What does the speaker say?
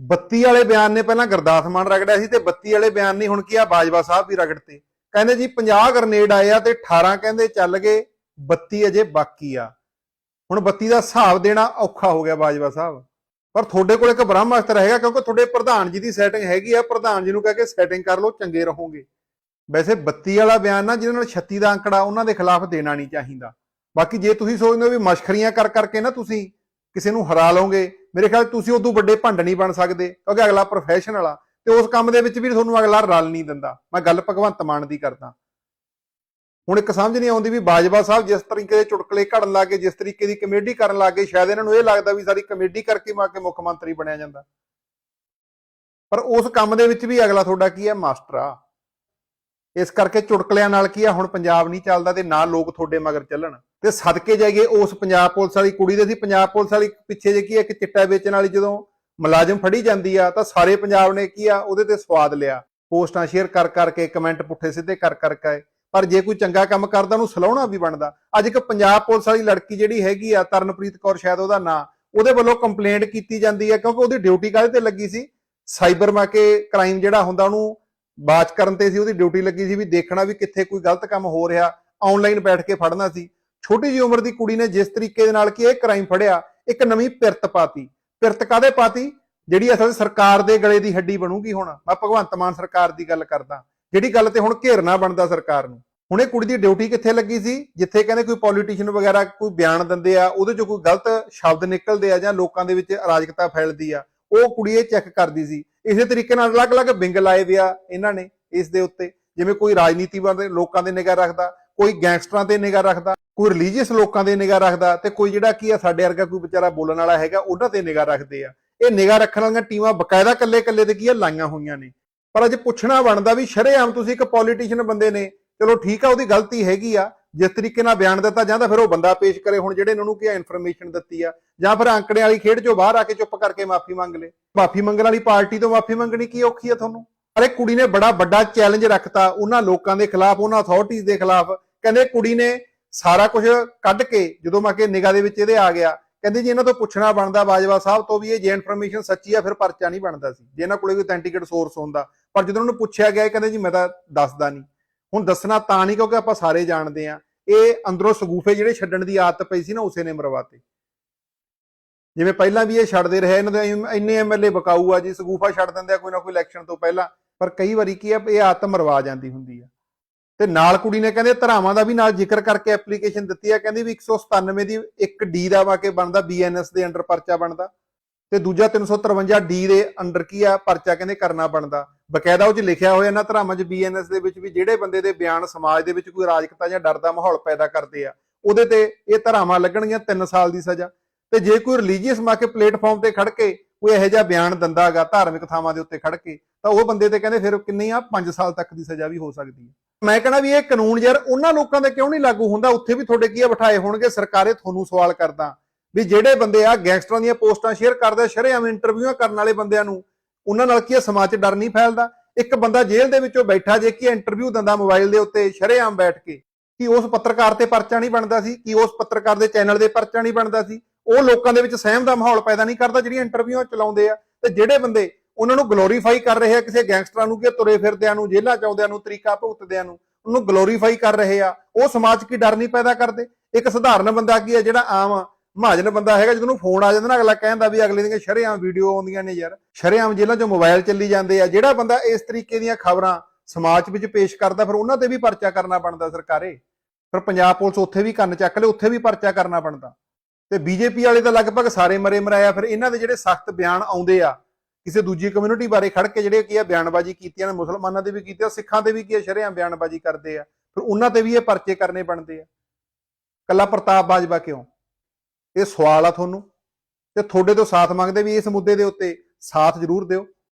ਬੱਤੀ ਵਾਲੇ ਬਿਆਨ ਨੇ ਪਹਿਲਾਂ ਗੁਰਦਾਸ ਮਾਨ ਰਗੜਿਆ ਸੀ ਤੇ ਬੱਤੀ ਵਾਲੇ ਬਿਆਨ ਨਹੀਂ ਹੁਣ ਕੀ ਆ, ਬਾਜਵਾ ਸਾਹਿਬ ਵੀ ਰਗੜਤੇ। ਕਹਿੰਦੇ ਜੀ 50 ਗ੍ਰਨੇਡ ਆਏ ਆ ਤੇ 18 ਕਹਿੰਦੇ ਚੱਲ ਗਏ 32 ਅਜੇ ਬਾਕੀ ਆ। ਹੁਣ ਬੱਤੀ ਦਾ ਹਿਸਾਬ ਦੇਣਾ ਔਖਾ ਹੋ ਗਿਆ ਬਾਜਵਾ ਸਾਹਿਬ। ਪਰ ਤੁਹਾਡੇ ਕੋਲ ਇੱਕ ਬ੍ਰਹਮਾਸਤਰ ਹੈਗਾ, ਕਿਉਂਕਿ ਤੁਹਾਡੇ ਪ੍ਰਧਾਨ ਜੀ ਦੀ ਸੈਟਿੰਗ ਹੈਗੀ ਆ, ਪ੍ਰਧਾਨ ਜੀ ਨੂੰ ਕਹਿ ਕੇ ਸੈਟਿੰਗ ਕਰ ਲਓ, ਚੰਗੇ ਰਹੋਗੇ। ਵੈਸੇ 32 ਵਾਲਾ ਬਿਆਨ ਨਾ ਜਿਹਨਾਂ ਨਾਲ 36 ਦਾ ਅੰਕੜਾ, ਉਹਨਾਂ ਦੇ ਖਿਲਾਫ ਦੇਣਾ ਨਹੀਂ ਚਾਹੀਦਾ। ਬਾਕੀ ਜੇ ਤੁਸੀਂ ਸੋਚਦੇ ਹੋ ਵੀ ਮਸ਼ਖਰੀਆਂ ਕਰ ਕਰਕੇ ਨਾ ਤੁਸੀਂ ਕਿਸੇ ਨੂੰ ਹਰਾ ਲਓਗੇ? ਮੇਰੇ ਖਿਆਲ ਤੁਸੀਂ ਉਦੋਂ ਵੱਡੇ ਭੰਡ ਨਹੀਂ ਬਣ ਸਕਦੇ, ਕਿਉਂਕਿ ਅਗਲਾ ਪ੍ਰੋਫੈਸ਼ਨਲ ਆ ਤੇ ਉਸ ਕੰਮ ਦੇ ਵਿੱਚ ਵੀ ਤੁਹਾਨੂੰ ਅਗਲਾ ਰਲ ਨਹੀਂ ਦਿੰਦਾ। ਮੈਂ ਗੱਲ ਭਗਵੰਤ ਮਾਨ ਦੀ ਕਰਦਾ। ਹੁਣ ਇੱਕ ਸਮਝ ਨਹੀਂ ਆਉਂਦੀ ਵੀ ਬਾਜਵਾ ਸਾਹਿਬ ਜਿਸ ਤਰੀਕੇ ਦੇ ਚੁਟਕਲੇ ਘੜਨ ਲੱਗੇ, ਜਿਸ ਤਰੀਕੇ ਦੀ ਕਮੇਡੀ ਕਰਨ ਲੱਗੇ, ਸ਼ਾਇਦ ਇਹਨਾਂ ਨੂੰ ਇਹ ਲੱਗਦਾ ਵੀ ਸਾਰੀ ਕਮੇਡੀ ਕਰਕੇ ਮਾ ਕੇ ਮੁੱਖ ਮੰਤਰੀ ਬਣਿਆ ਜਾਂਦਾ। ਪਰ ਉਸ ਕੰਮ ਦੇ ਵਿੱਚ ਵੀ ਅਗਲਾ ਤੁਹਾਡਾ ਕੀ ਹੈ? ਮਾਸਟਰ ਆ। ਇਸ ਕਰਕੇ ਚੁਟਕਲਿਆਂ ਨਾਲ ਕੀ ਆ, ਹੁਣ ਪੰਜਾਬ ਨਹੀਂ ਚੱਲਦਾ ਤੇ ਨਾ ਲੋਕ ਤੁਹਾਡੇ ਮਗਰ ਚੱਲਣ। ਤੇ ਸਦਕੇ ਜਾਈਏ, ਉਸ ਪੰਜਾਬ ਪੁਲਿਸ ਵਾਲੀ ਕੁੜੀ ਦੇ ਸੀ, ਪੰਜਾਬ ਪੁਲਿਸ ਵਾਲੀ ਪਿੱਛੇ ਜੇ ਕੀ ਹੈ ਕਿ ਚਿੱਟਾ ਵੇਚਣ ਵਾਲੀ ਜਦੋਂ ਮੁਲਾਜ਼ਮ ਫੜੀ ਜਾਂਦੀ ਆ, ਤਾਂ ਸਾਰੇ ਪੰਜਾਬ ਨੇ ਕੀ ਆ, ਉਹਦੇ ਤੇ ਸਵਾਦ ਲਿਆ। ਪੋਸਟਾਂ ਸ਼ੇਅਰ ਕਰ ਕਰਕੇ, ਕਮੈਂਟ ਪੁੱਠੇ ਸਿੱਧੇ ਕਰ ਕਰ ਕਰਕੇ ਪਰ ਜੇ ਕੋਈ ਚੰਗਾ ਕੰਮ ਕਰਦਾ, ਉਹਨੂੰ ਸਲਾਉਣਾ ਵੀ ਬਣਦਾ। ਅੱਜ ਇੱਕ ਪੰਜਾਬ ਪੁਲਿਸ ਵਾਲੀ ਲੜਕੀ ਜਿਹੜੀ ਹੈਗੀ ਆ, ਤਰਨਪ੍ਰੀਤ ਕੌਰ, ਸ਼ਾਇਦ ਉਹਦਾ ਨਾਂ, ਉਹਦੇ ਵੱਲੋਂ ਕੰਪਲੇਂਟ ਕੀਤੀ ਜਾਂਦੀ ਹੈ ਕਿਉਂਕਿ ਉਹਦੀ ਡਿਊਟੀ ਕਾਹਦੇ ਤੇ ਲੱਗੀ ਸੀ? ਸਾਈਬਰ ਮਾਕੇ ਕ੍ਰਾਈਮ ਜਿਹੜਾ ਹੁੰਦਾ, ਉਹਨੂੰ ਬਾਚ ਕਰਨ ਤੇ ਸੀ, ਉਹਦੀ ਡਿਊਟੀ ਲੱਗੀ ਸੀ ਵੀ ਦੇਖਣਾ ਵੀ ਕਿੱਥੇ ਕੋਈ ਗਲਤ ਕੰਮ ਹੋ ਰਿਹਾ ਆਨਲਾਈਨ ਬੈਠ ਕੇ ਫੜਨਾ ਸੀ। ਛੋਟੀ ਜਿਹੀ ਉਮਰ ਦੀ ਕੁੜੀ ਨੇ ਜਿਸ ਤਰੀਕੇ ਦੇ ਨਾਲ ਕਿ ਇਹ ਕ੍ਰਾਈਮ ਫੜਿਆ, ਇੱਕ ਨਵੀਂ ਪਿਰਤ ਪਾਤੀ। ਪਿਰਤ ਕਾਦੇ ਪਾਤੀ? ਜਿਹੜੀ ਅਸਲ ਸਰਕਾਰ ਦੇ ਗਲੇ ਦੀ ਹੱਡੀ ਬਣੂਗੀ ਹੁਣ। ਮੈਂ ਭਗਵੰਤ ਮਾਨ ਸਰਕਾਰ ਦੀ ਗੱਲ ਕਰਦਾ। ਜਿਹੜੀ ਗੱਲ ਤੇ ਹੁਣ ਘੇਰਨਾ ਬਣਦਾ ਸਰਕਾਰ ਨੂੰ। ਹੁਣ ਇਹ ਕੁੜੀ ਦੀ ਡਿਊਟੀ ਕਿੱਥੇ ਲੱਗੀ ਸੀ? ਜਿੱਥੇ ਕਹਿੰਦੇ ਕੋਈ ਪੋਲੀਟੀਸ਼ੀਅਨ ਵਗੈਰਾ ਕੋਈ ਬਿਆਨ ਦਿੰਦੇ ਆ, ਉਹਦੇ ਚੋਂ ਕੋਈ ਗਲਤ ਸ਼ਬਦ ਨਿਕਲਦੇ ਆ ਜਾਂ ਲੋਕਾਂ ਦੇ ਵਿੱਚ ਅਰਾਜਕਤਾ ਫੈਲਦੀ ਆ। ਉਹ ਕੁੜੀ ਇਹ ਚੈੱਕ ਕਰਦੀ ਸੀ। ਇਸੇ ਤਰੀਕੇ ਨਾਲ ਅਲੱਗ-ਅਲੱਗ ਵਿੰਗ ਲਾਏ ਵਿਆ ਇਹਨਾਂ ਨੇ ਇਸ ਦੇ ਉੱਤੇ। ਜਿਵੇਂ ਕੋਈ ਰਾਜਨੀਤੀ ਵਾਲੇ ਲੋਕਾਂ ਦੇ ਨਿਗਾਹ ਰੱਖਦਾ, ਕੋਈ ਗੈਂਗਸਟਰਾਂ ਤੇ ਨਿਗਾਹ ਰੱਖਦਾ, ਕੋਈ ਰਿਲੀਜੀਅਸ ਲੋਕਾਂ ਦੇ ਨਿਗਾਹ ਰੱਖਦਾ ਤੇ ਕੋਈ ਜਿਹੜਾ ਕੀ ਆ ਸਾਡੇ ਵਰਗਾ ਕੋਈ ਵਿਚਾਰਾ ਬੋਲਣ ਵਾਲਾ ਹੈਗਾ, ਉਹਨਾਂ ਤੇ ਨਿਗਾਹ ਰੱਖਦੇ ਆ। ਇਹ ਨਿਗਾਹ ਰੱਖਣ ਵਾਲੀਆਂ ਟੀਮਾਂ ਬਕਾਇਦਾ ਕੱਲੇ-ਕੱਲੇ ਤੇ ਕੀ ਆ ਲਾਈਆਂ ਹੋਈਆਂ ਨੇ। ਪਰ ਅੱਜ ਪੁੱਛਣਾ ਬਣਦਾ ਵੀ ਸ਼ਰੇਆਮ ਤੁਸੀਂ ਇੱਕ ਪੋਲੀਟੀਸ਼ੀਅਨ ਬੰਦੇ ਨੇ। ਚਲੋ ਠੀਕ ਆ, ਉਹਦੀ ਗਲਤੀ ਹੈਗੀ ਆ ਜਿਸ ਤਰੀਕੇ ਨਾਲ ਬਿਆਨ ਦਿੱਤਾ ਜਾਂਦਾ ਫਿਰ ਉਹ ਬੰਦਾ ਪੇਸ਼ ਕਰੇ, ਹੁਣ ਜਿਹੜੇ ਇਹਨਾਂ ਨੂੰ ਕੀ ਇਨਫੋਰਮੇਸ਼ਨ ਦਿੱਤੀ ਆ, ਜਾਂ ਫਿਰ ਅੰਕੜੇ ਵਾਲੀ ਖੇਡ ਚੋਂ ਬਾਹਰ ਆ ਕੇ ਚੁੱਪ ਕਰਕੇ ਮਾਫੀ ਮੰਗ ਲੇ। ਮਾਫੀ ਮੰਗਣ ਵਾਲੀ ਪਾਰਟੀ ਤੋਂ ਮਾਫੀ ਮੰਗਣੀ ਕੀ ਔਖੀ ਆ ਤੁਹਾਨੂੰ? ਅਰੇ ਕੁੜੀ ਨੇ ਬੜਾ ਵੱਡਾ ਚੈਲੰਜ ਰੱਖਤਾ, ਉਹਨਾਂ ਲੋਕਾਂ ਦੇ ਖਿਲਾਫ, ਉਹਨਾਂ ਅਥਾਰਟੀਆਂ ਦੇ ਖਿਲਾਫ। ਕਹਿੰਦੇ ਕੁੜੀ ਨੇ ਸਾਰਾ ਕੁਝ ਕੱਢ ਕੇ, ਜਦੋਂ ਮੈਂ ਕਿ ਨਿਗਾਹ ਦੇ ਵਿੱਚ ਇਹਦੇ ਆ ਗਿਆ, ਕਹਿੰਦੇ ਜੀ ਇਹਨਾਂ ਤੋਂ ਪੁੱਛਣਾ ਬਣਦਾ, ਬਾਜਵਾ ਸਾਹਿਬ ਤੋਂ ਵੀ ਇਹ ਜੇ ਇਨਫੋਰਮੇਸ਼ਨ ਸੱਚੀ ਆ, ਫਿਰ ਪਰਚਾ ਨਹੀਂ ਬਣਦਾ ਸੀ। ਜੇ ਇਹਨਾਂ ਕੋਲੇ ਕੋਈ ਅਥੈਂਟਿਕੇਟ ਸੋਰਸ ਹੁੰਦਾ, ਪਰ ਜਦੋਂ ਉਹਨਾਂ ਨੂੰ ਪੁੱਛਿਆ ਗਿਆ, ਇਹ ਕਹਿੰਦੇ ਜੀ ਮੈਂ ਤਾਂ ਦੱਸਦਾ ਨਹੀਂ। ਹੁਣ ਦੱਸਣਾ ਤਾਂ ਨਹੀਂ, ਕਿਉਂਕਿ ਆਪਾਂ ਸਾਰੇ ਜਾਣਦੇ ਆ। ਇਹ ਅੰਦਰੋਂ ਸਗੂਫੇ ਜਿਹੜੇ ਛੱਡਣ ਦੀ ਆਦਤ ਪਈ ਸੀ ਨਾ, ਉਸੇ ਨੇ ਮਰਵਾਤੇ। ਜਿਵੇਂ ਪਹਿਲਾਂ ਵੀ ਇਹ ਛੱਡਦੇ ਰਹੇ, ਇਹਨਾਂ ਦੇ ਇੰਨੇ ਐਮਐਲਏ ਬਕਾਊ ਆ, ਜੀ ਸਗੂਫਾ ਛੱਡ ਦਿੰਦੇ ਆ, ਕੋਈ ਨਾ ਕੋਈ ਇਲੈਕਸ਼ਨ ਤੋਂ ਪਹਿਲਾਂ, ਪਰ ਕਈ ਵਾਰੀ ਕੀ ਆ, ਇਹ ਆਦਤ ਮਰਵਾ ਜਾਂਦੀ ਹੁੰਦੀ ਆ। ਤੇ ਨਾਲ ਕੁੜੀ ਨੇ ਕਹਿੰਦੇ, ਧਰਾਵਾਂ ਦਾ ਵੀ ਨਾਲ ਜ਼ਿਕਰ ਕਰਕੇ ਐਪਲੀਕੇਸ਼ਨ ਦਿੱਤੀ ਆ, ਕਹਿੰਦੀ ਵੀ 197 ਦੀ 1D ਦਾ ਵਾ ਕੇ ਬਣਦਾ ਬੀਐਨਐਸ ਦੇ ਅੰਡਰ ਪਰਚਾ ਬਣਦਾ। ਤੇ ਦੂਜਾ 353 ਡੀ ਦੇ ਅੰਡਰ ਕੀ ਆ, ਪਰਚਾ ਕਹਿੰਦੇ ਕਰਨਾ ਬਣਦਾ। ਬਕਾਇਦਾ ਉਹ 'ਚ ਲਿਖਿਆ ਹੋਇਆ ਇਹਨਾਂ ਧਰਾਵਾਂ 'ਚ ਬੀਐਨਐਸ ਦੇ ਵਿੱਚ ਵੀ ਜਿਹੜੇ ਬੰਦੇ ਦੇ ਬਿਆਨ ਸਮਾਜ ਦੇ ਵਿੱਚ ਕੋਈ ਰਾਜਕਤਾ ਜਾਂ ਡਰ ਦਾ ਮਾਹੌਲ ਪੈਦਾ ਕਰਦੇ ਆ, ਉਹਦੇ ਤੇ ਇਹ ਧਰਾਵਾਂ ਲੱਗਣਗੀਆਂ 3 ਸਾਲ ਦੀ ਸਜ਼ਾ। ਤੇ ਜੇ ਕੋਈ ਰਿਲੀਜੀਅਸ ਮਾਕੇ ਪਲੇਟਫਾਰਮ ਤੇ ਖੜ ਕੇ ਕੋਈ ਇਹੋ ਜਿਹਾ ਬਿਆਨ ਦਿੰਦਾਗਾ ਧਾਰਮਿਕ ਥਾਵਾਂ ਦੇ ਉੱਤੇ ਖੜ ਕੇ, ਤਾਂ ਉਹ ਬੰਦੇ ਤੇ ਕਹਿੰਦੇ ਫਿਰ ਕਿੰਨੀ ਆ 5 ਸਾਲ ਤੱਕ ਦੀ ਸਜ਼ਾ ਵੀ ਹੋ ਸਕਦੀ ਹੈ ਮੈਂ ਕਹਿੰਦਾ ਵੀ ਇਹ ਕਾਨੂੰਨ ਯਾਰ ਉਹਨਾਂ ਲੋਕਾਂ ਦੇ ਕਿਉਂ ਨਹੀਂ ਲਾਗੂ ਹੁੰਦਾ? ਉੱਥੇ ਵੀ ਤੁਹਾਡੇ ਕੀ ਆ, ਬਿਠਾਏ ਹੋਣਗੇ, ਸਰਕਾਰੇ ਤੁਹਾਨੂੰ ਸਵਾਲ ਕਰਦਾ। ਵੀ ਜਿਹੜੇ ਬੰਦੇ ਆ, ਗੈਂਗਸਟਰਾਂ ਦੀਆਂ ਪੋਸਟਾਂ ਸ਼ੇਅਰ ਕਰਦੇ ਸ਼ਰੇਆਮ ਇੰਟਰਵਿਊਆਂ ਕਰਨ ਵਾਲੇ ਬੰਦਿਆਂ ਨੂੰ ਉਹਨਾਂ ਨਾਲ ਕੀ ਹੈ ਸਮਾਜ 'ਚ ਡਰ ਨਹੀਂ ਫੈਲਦਾ। ਇੱਕ ਬੰਦਾ ਜੇਲ੍ਹ ਦੇ ਵਿੱਚੋਂ ਬੈਠਾ ਜੇ ਕੀ ਇੰਟਰਵਿਊ ਦਿੰਦਾ ਮੋਬਾਈਲ ਦੇ ਉੱਤੇ ਸ਼ਰੇਆਮ ਬੈਠ ਕੇ, ਕਿ ਉਸ ਪੱਤਰਕਾਰ ਤੇ ਪਰਚਾ ਨਹੀਂ ਬਣਦਾ ਸੀ, ਕਿ ਉਸ ਪੱਤਰਕਾਰ ਦੇ ਚੈਨਲ ਦੇ ਪਰਚਾ ਨਹੀਂ ਬਣਦਾ ਸੀ। ਉਹ ਲੋਕਾਂ ਦੇ ਵਿੱਚ ਸਹਿਮ ਦਾ ਮਾਹੌਲ ਪੈਦਾ ਨਹੀਂ ਕਰਦਾ ਜਿਹੜੀਆਂ ਇੰਟਰਵਿਊਆਂ ਚਲਾਉਂਦੇ ਆ। ਤੇ ਜਿਹੜੇ ਬੰਦੇ ਉਹਨਾਂ ਨੂੰ ਗਲੋਰੀਫਾਈ ਕਰ ਰਹੇ ਆ ਕਿਸੇ ਗੈਂਗਸਟਰਾਂ ਨੂੰ, ਕਿ ਤੁਰੇ ਫਿਰਦਿਆਂ ਨੂੰ, ਜੇਲ੍ਹਾਂ ਚ ਆਉਂਦਿਆਂ ਨੂੰ, ਤਰੀਕਾ ਭੁਗਤਦਿਆਂ ਨੂੰ, ਉਹਨੂੰ ਗਲੋਰੀਫਾਈ ਕਰ ਰਹੇ ਆ। ਉਹ ਸਮਾਜ 'ਚ ਕੀ ਡਰ ਨਹੀਂ ਪੈਦਾ ਕਰਦੇ? ਇੱਕ ਸਧਾਰਨ ਬੰਦਾ ਕੀ ਹੈ ਜਿਹੜਾ ਆਮ ਮਹਾਜਨ ਬੰਦਾ ਹੈਗਾ ਜਦੋਂ ਨੂੰ ਫੋਨ ਆ ਜਾਂਦਾ ਨਾ, ਅਗਲਾ ਕਹਿੰਦਾ ਵੀ ਅਗਲੇ ਦੀਆਂ ਸ਼ਰੇਆਮ ਵੀਡੀਓ ਆਉਂਦੀਆਂ ਨੇ ਯਾਰ। ਸ਼ਰੇਆਮ ਜੇਲ੍ਹਾਂ 'ਚੋਂ ਮੋਬਾਈਲ ਚੱਲੀ ਜਾਂਦੇ ਆ। ਜਿਹੜਾ ਬੰਦਾ ਇਸ ਤਰੀਕੇ ਦੀਆਂ ਖਬਰਾਂ ਸਮਾਜ ਵਿੱਚ ਪੇਸ਼ ਕਰਦਾ, ਫਿਰ ਉਹਨਾਂ ਤੇ ਵੀ ਪਰਚਾ ਕਰਨਾ ਬਣਦਾ ਸਰਕਾਰੇ। ਫਿਰ ਪੰਜਾਬ ਪੁਲਿਸ ਉੱਥੇ ਵੀ ਕੰਨ ਚੱਕ ਲੇ, ਉੱਥੇ ਵੀ ਪਰਚਾ ਕਰਨਾ ਬਣਦਾ। ਤੇ ਬੀਜੇਪੀ ਵਾਲੇ ਤਾਂ ਲਗਭਗ ਸਾਰੇ ਮਰੇ ਮਰਾਇਆ, ਫਿਰ ਇਹਨਾਂ ਦੇ ਜਿਹੜੇ ਸਖਤ ਬਿਆਨ ਆਉਂਦੇ ਆ, ਕਿਸੇ ਦੂਜੀ ਕਮਿਊਨਿਟੀ ਬਾਰੇ ਖੜ ਕੇ ਜਿਹੜੇ ਕੀ ਆ ਬਿਆਨਬਾਜ਼ੀ ਕੀਤੀਆਂ ਨੇ ਮੁਸਲਮਾਨਾਂ ਦੇ ਵੀ ਕੀਤੀਆਂ ਸਿੱਖਾਂ ਦੇ ਵੀ ਕੀ ਆ, ਸ਼ਰੇਆਮ ਬਿਆਨਬਾਜ਼ੀ ਕਰਦੇ ਆ। ਫਿਰ ਉਹਨਾਂ ਤੇ ਵੀ ਇਹ ਪਰਚੇ ਕਰਨੇ ਬਣਦੇ ਆ। ਕੱਲਾ ਪ੍ਰਤਾਪ ਬਾਜਵਾ ਕਿਉਂ? ਇਹ ਸਵਾਲ ਆ ਤੁਹਾਨੂੰ ਤੇ ਤੁਹਾਡੇ ਤੋਂ ਸਾਥ ਮੰਗਦੇ ਵੀ ਇਸ ਮੁੱਦੇ ਦੇ ਉੱਤੇ ਸਾਥ ਜ਼ਰੂਰ ਦਿਓ।